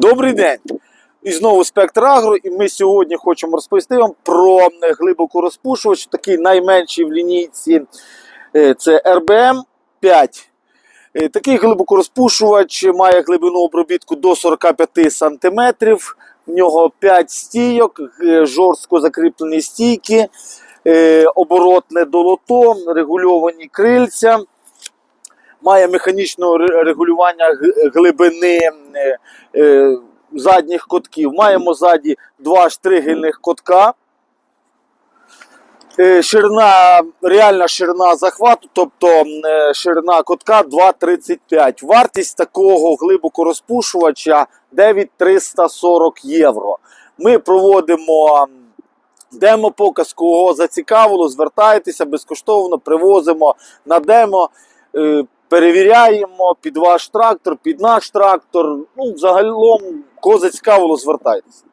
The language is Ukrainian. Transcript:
Добрий день! І знову Спектр Агро, і ми сьогодні хочемо розповісти вам про е, глибокорозпушувач, такий найменший в лінійці. Е, Це RBM 5. Е, Такий глибокорозпушувач має глибину обробітку до 45 см. В нього 5 стійок, жорстко закріплені стійки, оборотне долото, регульовані крильця. Має механічне регулювання глибини е, е, задніх котків. Маємо ззаді два штригельних котка. Е, Ширина, реальна ширина захвату, тобто ширина котка 2,35. Вартість такого глибокорозпушувача 9,340 євро. Ми проводимо демо-показ, кого зацікавило, звертайтеся безкоштовно, привозимо на демо. Перевіряємо під ваш трактор, під наш трактор. Ну, загалом, кого зацікавило, звертайтеся.